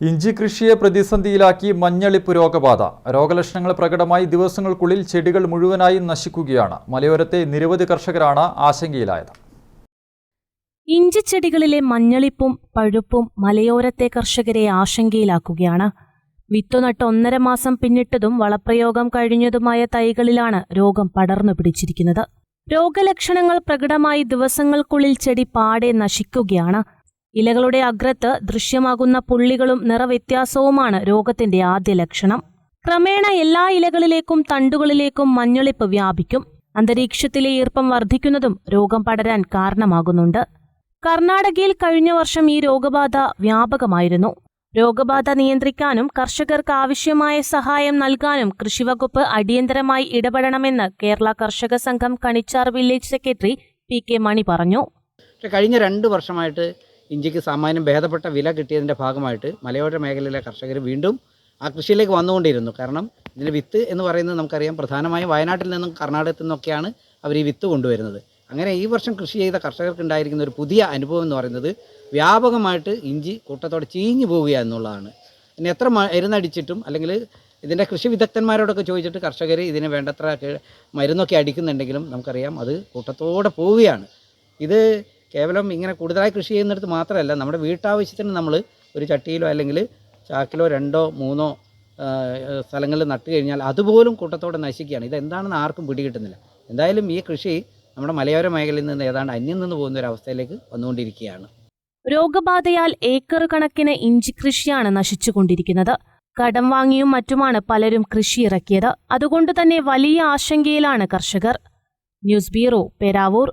ഇഞ്ചി കൃഷിയെ പ്രതിസന്ധിയിലാക്കി മഞ്ഞളിപ്പ് രോഗബാധ. രോഗലക്ഷണങ്ങൾ പ്രകടമായി ദിവസങ്ങൾക്കുള്ളിൽ ചെടികൾ മുഴുവനായും നശിക്കുകയാണ്. മലയോരത്തെ നിരവധി കർഷകരാണ് ആശങ്കയിലായത്. ഇഞ്ചിച്ചെടികളിലെ മഞ്ഞളിപ്പും പഴുപ്പും മലയോരത്തെ കർഷകരെ ആശങ്കയിലാക്കുകയാണ്. വിത്തുനട്ട് ഒന്നര മാസം പിന്നിട്ടതും വളപ്രയോഗം കഴിഞ്ഞതുമായ തൈകളിലാണ് രോഗം പടർന്നു പിടിച്ചിരിക്കുന്നത്. രോഗലക്ഷണങ്ങൾ പ്രകടമായി ദിവസങ്ങൾക്കുള്ളിൽ ചെടി പാടെ നശിക്കുകയാണ്. ഇലകളുടെ അഗ്രത്ത് ദൃശ്യമാകുന്ന പുള്ളികളും നിറവ്യത്യാസവുമാണ് രോഗത്തിന്റെ ആദ്യ ലക്ഷണം. ക്രമേണ എല്ലാ ഇലകളിലേക്കും തണ്ടുകളിലേക്കും മഞ്ഞളിപ്പ് വ്യാപിക്കും. അന്തരീക്ഷത്തിലെ ഈർപ്പം വർദ്ധിക്കുന്നതും രോഗം പടരാൻ കാരണമാകുന്നുണ്ട്. കർണാടകയിൽ കഴിഞ്ഞ വർഷം ഈ രോഗബാധ വ്യാപകമായിരുന്നു. രോഗബാധ നിയന്ത്രിക്കാനും കർഷകർക്ക് ആവശ്യമായ സഹായം നൽകാനും കൃഷിവകുപ്പ് അടിയന്തരമായി ഇടപെടണമെന്ന് Kerala Karshaka Sangham Kanichar village secretary P K Mani പറഞ്ഞു. കഴിഞ്ഞ രണ്ട് വർഷമായിട്ട് ഇഞ്ചിക്ക് സാമാന്യം ഭേദപ്പെട്ട വില കിട്ടിയതിന്റെ ഭാഗമായിട്ട് മലയോര മേഖലയിലെ കർഷകർ വീണ്ടും ആ കൃഷിയിലേക്ക് വന്നുകൊണ്ടിരുന്നു. കാരണം ഇതിന്റെ വിത്ത് എന്ന് പറയുന്നത് നമുക്കറിയാം പ്രധാനമായും വയനാട്ടിൽ നിന്നും കർണാടകത്തിൽ നിന്നൊക്കെയാണ് അവർ ഈ വിത്ത് കൊണ്ടുവരുന്നത്. അങ്ങനെ ഈ വർഷം കൃഷി ചെയ്ത കർഷകർക്ക് ഉണ്ടായിരിക്കുന്ന ഒരു പുതിയ അനുഭവം എന്ന് പറയുന്നത് വ്യാപകമായിട്ട് ഇഞ്ചി കൂട്ടത്തോടെ ചീഞ്ഞു പോവുക എന്നുള്ളതാണ്. ഇനി എത്ര മരുന്നടിച്ചിട്ടും അല്ലെങ്കിൽ ഇതിന്റെ കൃഷി വിദഗ്ധന്മാരോടൊക്കെ ചോദിച്ചിട്ട് കർഷകർ ഇതിന് വേണ്ടത്ര മരുന്നൊക്കെ അടിക്കുന്നുണ്ടെങ്കിലും നമുക്കറിയാം അത് കൂട്ടത്തോടെ പോവുകയാണ്. ഇത് കേവലം ഇങ്ങനെ കൂടുതലായി കൃഷി ചെയ്യുന്നിടത്ത് മാത്രമല്ല നമ്മുടെ വീട്ടാവശ്യത്തിന് നമ്മൾ ഒരു ചട്ടിയിലോ അല്ലെങ്കിൽ ചാക്കിലോ രണ്ടോ മൂന്നോ സ്ഥലങ്ങളിൽ നട്ട് കഴിഞ്ഞാൽ അതുപോലും കൂട്ടത്തോടെ നശിക്കുകയാണ്. ഇതെന്താണെന്ന് ആർക്കും പിടികിട്ടുന്നില്ല. എന്തായാലും ഈ കൃഷി നമ്മുടെ മലയോര മേഖലയിൽ നിന്ന് ഏതാണ്ട് അന്യം നിന്ന് പോകുന്ന ഒരു അവസ്ഥയിലേക്ക് വന്നുകൊണ്ടിരിക്കുകയാണ്. രോഗബാധയാൽ ഏക്കർ കണക്കിന് ഇഞ്ചി കൃഷിയാണ് നശിച്ചുകൊണ്ടിരിക്കുന്നത്. കടം വാങ്ങിയും മറ്റുമാണ് പലരും കൃഷി ഇറക്കിയത്. അതുകൊണ്ട് തന്നെ വലിയ ആശങ്കയിലാണ് കർഷകർ. News bureau Peravoor.